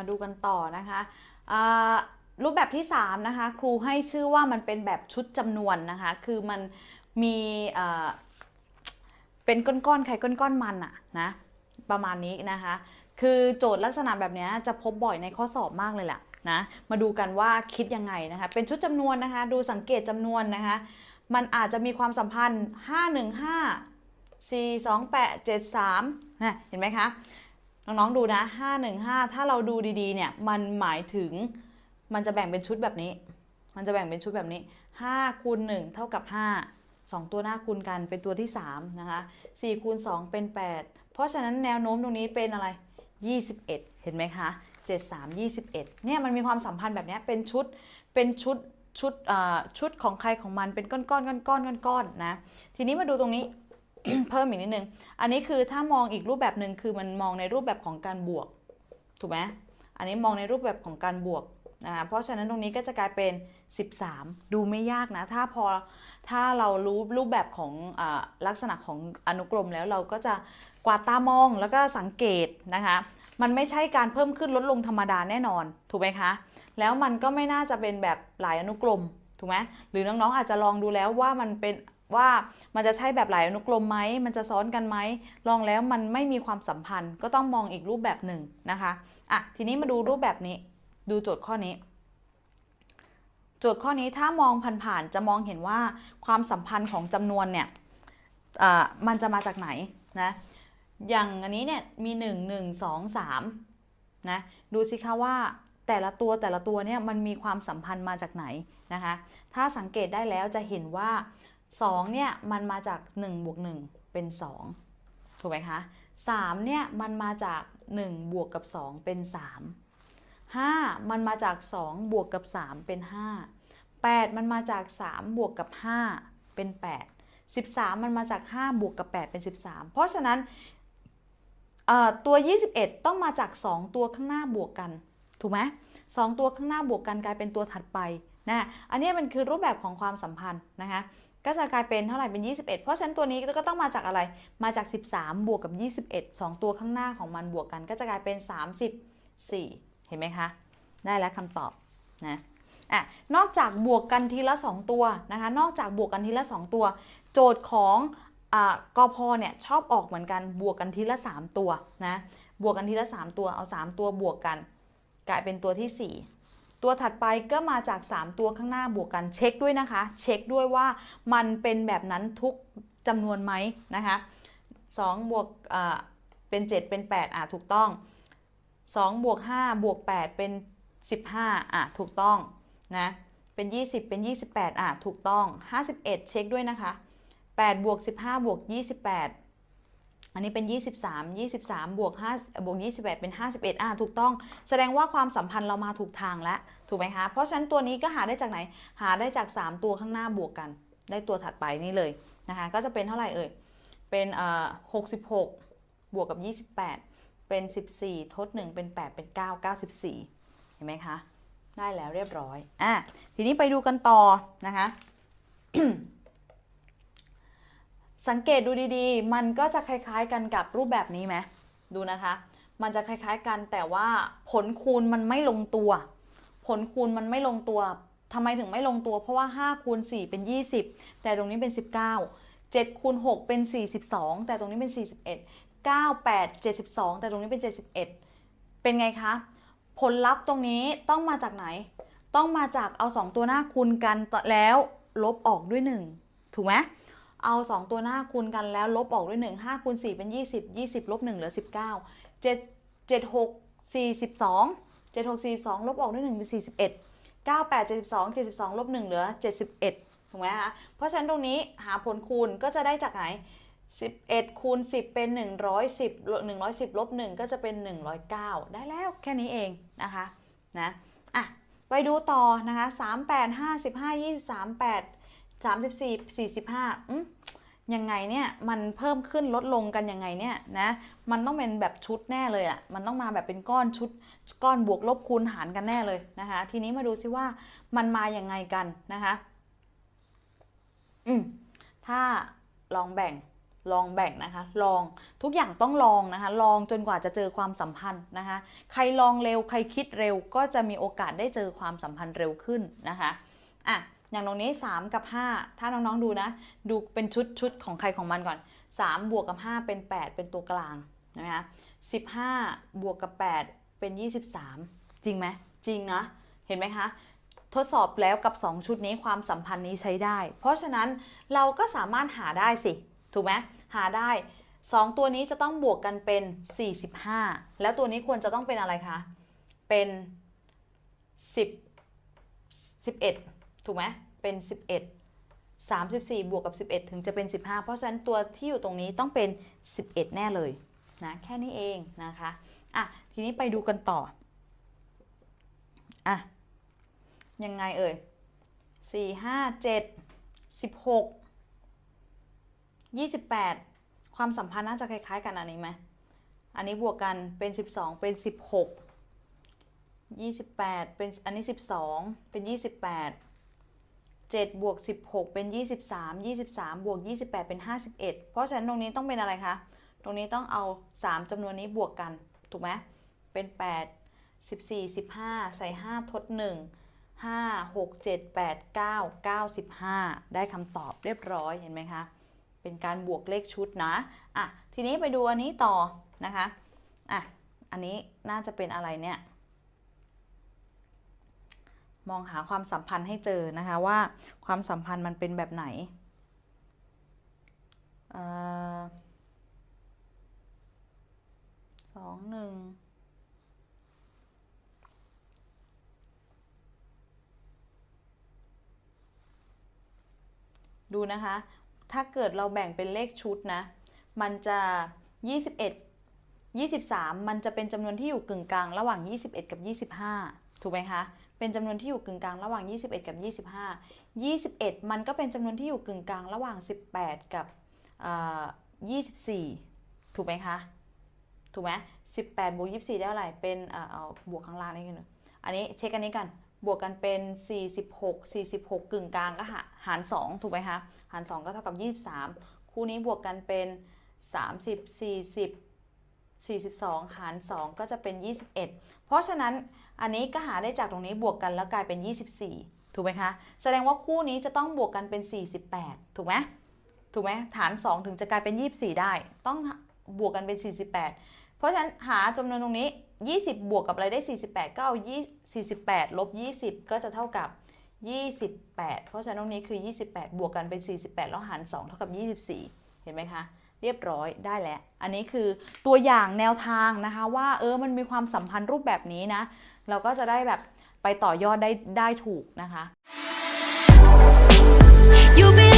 มาดูกันต่อนะคะรูปแบบที่ 3 นะคะ ครูให้ชื่อว่ามันเป็นแบบชุดจำนวนนะคะ คือมันมีเป็นก้อนๆใครก้อนๆมันอะนะประมาณนี้นะคะ คือโจทย์ลักษณะแบบนี้จะพบบ่อยในข้อสอบมากเลยแหละนะมาดูกันว่าคิดยังไงนะคะ เป็นชุดจำนวนนะคะ ดูสังเกตจำนวนนะคะ มันอาจจะมีความสัมพันธ์ 515 4 2 8 7 3นะเห็นไหมคะ น้องๆดูนะ 515 ถ้าเราดูดีๆ เนี่ยมันหมายถึงมันจะแบ่งเป็นชุดแบบนี้ มันจะแบ่งเป็นชุดแบบนี้5คูณ1เท่ากับ 5 2 ตัวหน้าคูณกันเป็นตัวที่3นะคะ4คูณ2เป็น 8 เพราะฉะนั้นแนวโน้มตรงนี้เป็นอะไร 21 เห็นไหมคะ 73 21 เนี่ยมันมีความสัมพันธ์แบบนี้เป็นชุดเป็นชุดชุดชุดของใครของมันเป็นก้อนๆก้อนก้อนก้อนนะ ทีนี้มาดูตรงนี้ เพิ่มอีกนิดนึง อันนี้คือถ้ามองอีกรูปแบบหนึ่งคือมันมองในรูปแบบของการบวก ถูกไหมอันนี้มองในรูปแบบของการบวกนะคะเพราะฉะนั้นตรงนี้ก็จะกลายเป็น 13 ดูไม่ยากนะ ถ้าพอถ้าเรารู้รูปแบบของอลักษณะของอนุกรมแล้วเราก็จะกวาดตามองแล้วก็สังเกตนะคะ มันไม่ใช่การเพิ่มขึ้นลดลงธรรมดาแน่นอน ถูกไหมคะ แล้วมันก็ไม่น่าจะเป็นแบบหลายอนุกรม ถูกไหมหรือน้องๆอาจจะลองดูแล้วว่ามันเป็น ว่ามันจะใช่แบบหลายอนุกรมไหมมันจะซ้อนกันไหมลองแล้วมันไม่มีความสัมพันธ์ ก็ต้องมองอีกรูปแบบหนึ่งนะคะอะทีนี้มาดูรูปแบบนี้ ดูโจทย์ข้อนี้โจทย์ข้อนี้ถ้ามองผ่านๆจะมองเห็นว่าความสัมพันธ์ของจำนวนเนี่ยมันจะมาจากไหนนะอย่างอันนี้เนี่ยมี1 1 2 3นะดูสิคะว่าแต่ละตัวแต่ละตัวเนี่ยมันมีความสัมพันธ์มาจากไหนนะคะถ้าสังเกตได้แล้วจะเห็นว่า 2เนี่ยมันมาจาก1บวก1เป็น 2 ถูกไหมคะ3เนี่ยมันมาจาก1บวกกับ 2 เป็น 3 5 มันมาจาก 2 บวกกับ 3 เป็น 5 8 มันมาจาก 3 บวกกับ 5 เป็น 8 13 มันมาจาก 5 บวกกับ 8 เป็น 13 เพราะฉะนั้นเอ่อตัว 21 ต้องมาจาก 2 ตัวข้างหน้าบวกกัน ถูกไหมสองตัวข้างหน้าบวกกันกลายเป็นตัวถัดไปนะอันนี้มันคือรูปแบบของความสัมพันธ์นะคะ ก็จะกลายเป็นเท่าไหร่เป็น 21 เพราะฉะนั้นตัวนี้ก็ต้องมาจากอะไร มาจาก 13 บวกกับ 21 2 ตัวข้างหน้าของมันบวกกัน ก็จะกลายเป็น 34 เห็นไหมคะ ได้แล้วคำตอบนะอะนอกจากบวกกันทีละ 2 ตัวนะคะ นอกจากบวกกันทีละ 2 ตัว โจทย์ของอ่ากพเนี่ยชอบออกเหมือนกันบวกกันทีละ 3 ตัวนะ บวกกันทีละ 3 ตัวเอา 3 ตัวบวกกัน กลายเป็นตัวที่ 4 ตัวถัดไปก็มาจาก 3 ตัวข้างหน้าบวกกันเช็คด้วยนะคะ เช็คด้วยว่ามันเป็นแบบนั้นทุกจำนวนไหมนะคะ2บวกเป็น 7 เป็น 8อะถูกต้อง2บวก5บวก8เป็น 15อะถูกต้องนะเป็น 20 เป็น 28อะถูกต้อง 51 เช็คด้วยนะคะ8บวก15บวก28 อันนี้เป็น 23 23 บวก5บวก21เป็น 51 อะถูกต้อง แสดงว่าความสัมพันธ์เรามาถูกทางแล้ว ถูกไหมคะ เพราะฉะนั้นตัวนี้ก็หาได้จากไหน หาได้จาก 3 ตัวข้างหน้าบวกกัน ได้ตัวถัดไปนี่เลยนะคะ ก็จะเป็นเท่าไหร่เอ่ย เป็นเอ่อ66 บวกกับ 28 เป็น 14 ทด 1 เป็น 8 เป็น 9 94 เห็นไหมคะ ได้แล้วเรียบร้อย อะ ทีนี้ไปดูกันต่อนะคะ สังเกตดูดีๆ มันก็จะคล้ายๆกันกับรูปแบบนี้ไหมดูนะคะ มันจะคล้ายๆกันแต่ว่าผลคูณมันไม่ลงตัว ผลคูณมันไม่ลงตัวทำไมถึงไม่ลงตัว เพราะว่า5คูณ4เป็น 20 แต่ตรงนี้เป็น 19 7คูณ6เป็น 42 แต่ตรงนี้เป็น 41 9 8 72 แต่ตรงนี้เป็น 71 เป็นไงคะ ผลลัพธ์ตรงนี้ต้องมาจากไหน ต้องมาจากเอา 2 ตัวหน้าคูณกันแล้วลบออกด้วย 1 ถูกไหม เอา 2 ตัวหน้าคูณกันแล้วลบออกด้วย 1 5คูณ4เป็น 20 20ลบ1เหลือ 19 7 7 6 42 7 6 42ลบออกด้วย1เป็น41 98 72 72ลบ1เหลือ 71ถูกไหมคะเพราะฉะนั้นตรงนี้หาผลคูณก็จะได้จากไหน 11คูณ10 เป็น 110 110ลบ1ก็จะเป็น 109 ได้แล้วแค่นี้เองนะคะนะอะไปดูต่อนะคะ 38 55 23 8 34 45อืมยังไงเนี่ยมันเพิ่มขึ้นลดลงกันยังไงเนี่ยนะมันต้องเป็นแบบชุดแน่เลยอะ่ะมันต้องมาแบบเป็นก้อนชุดก้อนบวกลบคูณหารกันแน่เลยนะคะ ทีนี้มาดูซิว่ามันมาอย่างไงกันนะคะอืมถ้าลองแบ่งลองแบ่งนะคะ ลองทุกอย่างต้องลองนะคะ ลองจนกว่าจะเจอความสัมพันธ์นะคะ ใครลองเร็วใครคิดเร็วก็จะมีโอกาสได้เจอความสัมพันธ์เร็วขึ้นนะคะอะ อย่างตรงนี้ 3 กับ 5 ถ้าน้องๆดูนะ ดูเป็นชุดชุดของใครของมันก่อน 3 บวกกับ 5 เป็น 8 เป็นตัวกลางนะคะ15บวกกับ 8 เป็น 23 จริงไหมจริงนะ เห็นไหมคะทดสอบแล้วกับ 2 ชุดนี้ความสัมพันธ์นี้ใช้ได้ เพราะฉะนั้นเราก็สามารถหาได้สิ ถูกไหมหาได้ 2 ตัวนี้จะต้องบวกกันเป็น 45 แล้วตัวนี้ควรจะต้องเป็นอะไรคะ เป็น 10 11 ถูกไหมเป็น 11 34 บวกกับ 11 ถึงจะเป็น 15 เพราะฉะนั้นตัวที่อยู่ตรงนี้ต้องเป็น 11 แน่เลยนะแค่นี้เองนะคะอะทีนี้ไปดูกันต่ออะยังไงเอ่ยสี่ห้าเจ็ดสิบหกยี่สิบแปดความสัมพันธ์น่าจะคล้ายๆกันอันนี้ไหมอันนี้บวกกันเป็นสิบสองเป็นสิบหกยี่สิบแปดเป็นอันนี้สิบสองเป็นยี่ สิบแปดเจ็ดบวกสิบหกเป็นยี่สิบสามยี่สิบสามบวกยี่สิบแปดเป็นห้าสิบเอ็ดเพราะฉะนั้นตรงนี้ต้องเป็นอะไรคะ ตรงนี้ต้องเอาสามจำนวนนี้บวกกัน ถูกไหมเป็นแปดสิบสี่สิบห้าใส่ห้าทดหนึ่ง5 6 7 8 9 9 15 ได้คำตอบเรียบร้อยเห็นไหมคะ เป็นการบวกเลขชุดนะ อะ ทีนี้ไปดูอันนี้ต่อนะคะ อะ อันนี้น่าจะเป็นอะไรเนี่ย มองหาความสัมพันธ์ให้เจอนะคะว่าความสัมพันธ์มันเป็นแบบไหนออสองหนึ่งดูนะคะ ถ้าเกิดเราแบ่งเป็นเลขชุดนะ มันจะ 21 23 มันจะเป็นจำนวนที่อยู่กึ่งกลาง ระหว่าง 21 กับ 25 ถูกไหมคะ เป็นจำนวนที่อยู่กึ่งกลางระหว่าง 21 กับ 25 21 มันก็เป็นจำนวนที่อยู่กึ่งกลางระหว่าง 18 กับเอ่อ24 ถูกไหมคะ ถูกไหม18บวก24 ได้เท่าไหร่เป็นเอาบวกข้างล่างนี่กันหนึ่งอันนี้เช็คอันนี้กัน บวกกันเป็น 46 46 กึ่งกลางก็หาหาร 2 ถูกไหมคะ หาร 2 ก็เท่ากับ 23 คู่นี้บวกกันเป็น 30 40 42 หาร 2 ก็จะเป็น 21 เพราะฉะนั้น อันนี้ก็หาได้จากตรงนี้บวกกันแล้วกลายเป็น 24 ถูกไหมคะ แสดงว่าคู่นี้จะต้องบวกกันเป็น 48 ถูกไหมถูกไหมฐาน 2 ถึงจะกลายเป็น 24 ได้ ต้องบวกกันเป็น 48 เพราะฉะนั้นหาจำนวนตรงนี้ 20 บวกกับอะไรได้ 48 ก็เอา48 ลบ 20 ก็จะเท่ากับ 28 เพราะฉะนั้นตรงนี้คือ 28 บวกกันเป็น 48 แล้วหาร 2 เท่ากับ 24 เห็นไหมคะ เรียบร้อยได้แล้ว อันนี้คือตัวอย่างแนวทางนะคะว่าเออมันมีความสัมพันธ์รูปแบบนี้นะ เราก็จะได้แบบไปต่อยอดได้ได้ถูกนะคะ You be